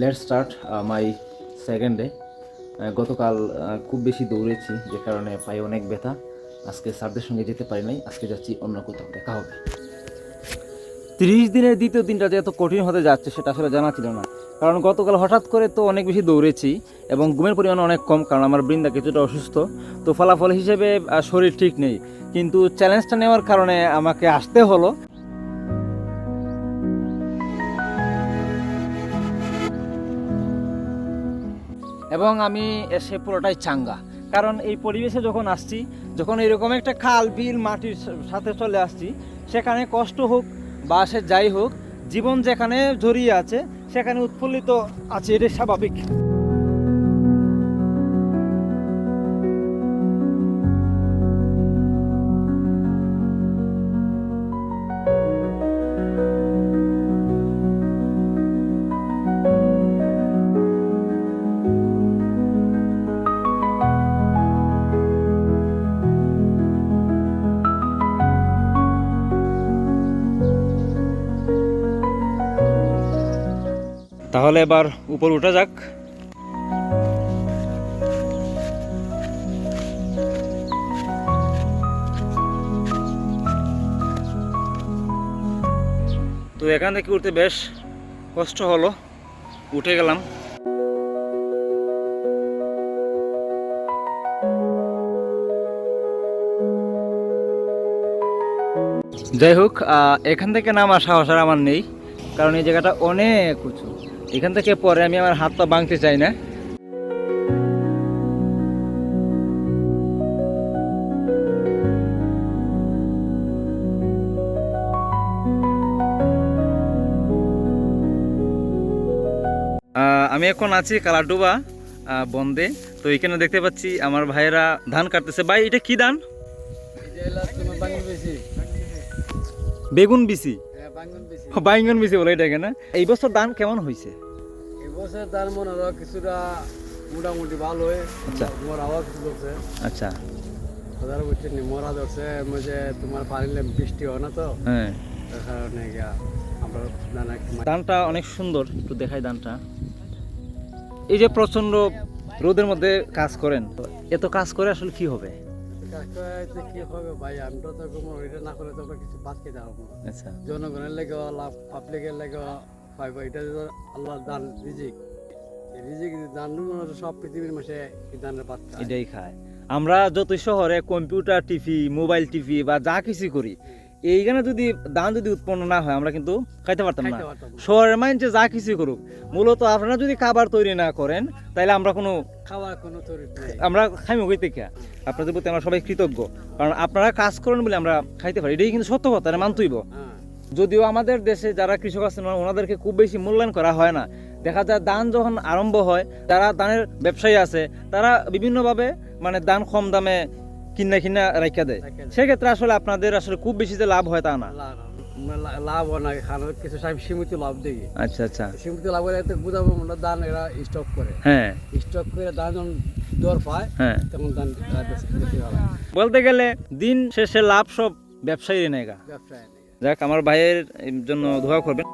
Let start my second day গতকাল খুব বেশি দৌড়েছি, যে কারণে পায়ে অনেক ব্যথা। আজকে স্যারদের সঙ্গে যেতে পারি নাই, আজকে যাচ্ছি অন্য কোথাও, দেখা হবে। তিরিশ দিনের দ্বিতীয় দিনটা যে এত কঠিন হতে যাচ্ছে, সেটা আসলে জানা ছিল না। কারণ গতকাল হঠাৎ করে তো অনেক বেশি দৌড়েছি, এবং ঘুমের পরিমাণ অনেক কম, কারণ আমার বৃন্দা কিছুটা অসুস্থ। তো ফলাফল হিসেবে শরীর ঠিক নেই। কিন্তু চ্যালেঞ্জটা নেওয়ার কারণে আমাকে আসতে হলো। এবং আমি এসে পুরোটাই চাঙ্গা। কারণ এই পরিবেশে যখন আসছি, যখন এরকম একটা খাল, বিল, মাটির সাথে চলে আসছি, সেখানে কষ্ট হোক বা সে যাই হোক, জীবন যেখানে জড়িয়ে আছে, সেখানে উৎফুল্লিত আছে, এটাই স্বাভাবিক। তাহলে এবার উপর উঠা যাক। তো এখান থেকে উঠতে বেশ কষ্ট হলো। উঠে গেলাম। যাই হোক এখান থেকে নামার সাহস আর আমার নেই, কারণ এই জায়গাটা অনেক উঁচু। এখান থেকে পরে আমি আমার হাত পা ভাঙতে চাই না। আমি এখন আছি কালাডুবা বন্দে। তো এখানে দেখতে পাচ্ছি আমার ভাইয়েরা ধান কাটতেছে। ভাই এটা কি ধান? বেগুন বিসি বাইঙ্গন বিসি বলে এটাকে না? এই বছর ধান কেমন হয়েছে এবছর তার মনে হয় কিছুটা মোটামুটি ভালো হয় আচ্ছা। মরাও কিছু ধরছে আচ্ছা। হাজার বছর নি মরা ধরছে মাঝে তোমার পানিলে বৃষ্টি হয় না তো? হ্যাঁ। কারণে আমরা দানা ধানটা অনেক সুন্দর একটু দেখাই ধানটা। এই যে প্রচণ্ড রোদের মধ্যে কাজ করেন তো এত কাজ করে আসলে কি হবে? কি হবে ভাই? আমরা তো কোনো এটা না করে তো আমরা কিছু বাদ খেতে পারব আচ্ছা। জনগণের লেগে লাভ পাবলিকের লেগে পাইব এটা তো আল্লাহ দান রিজিক। রিজিক দান সব পৃথিবীর মাসে দানের পাত এটাই খায়। আমরা যত শহরে কম্পিউটার টিভি মোবাইল টিভি বা যা কিছু করি এইখানে যদি ধান যদি উৎপন্ন না হয় আমরা কিন্তু খাইতে পারতাম না। শহরের মাইন্ডে যা কিছু করুক মূলত আপনারা যদি খাবার তৈরি না করেন তাহলে আমরা কোনো খাওয়ার কোনো তরি আমরা খাইমো কই থেকে? আপনাদের প্রতি আমরা সবাই কৃতজ্ঞ। কারণ আপনারা কাজ করেন বলে আমরা খাইতে পারি। এটাই কিন্তু সত্য কথা মানতেইব। হ্যাঁ। যদিও আমাদের দেশে যারা কৃষক আছেন ওনাদেরকে খুব বেশি মূল্যায়ন করা হয় না। দেখা যায় দান যখন আরম্ভ হয় তারা দানের ব্যবসায়ী আছে তারা বিভিন্নভাবে মানে দান কম দামে কিনা কিনা রাখা দেয়। সেক্ষেত্রে আসলে আপনাদের আসলে খুব বেশি যে লাভ হয় তা না। লাভ হয় না খানোর কিছু সীমিত লাভ দেখি। আচ্ছা আচ্ছা। সীমিত লাভ করে এতে বুঝাবো আমরা দান এরা স্টক করে। হ্যাঁ। স্টক করে দান যখন দর পায় হ্যাঁ। তখন দান বলতে গেলে দিন শেষে লাভ সব ব্যবসায়ী নেগা ব্যবসায়। যাক আমার ভাইয়ের জন্য ধোয়া করবেন।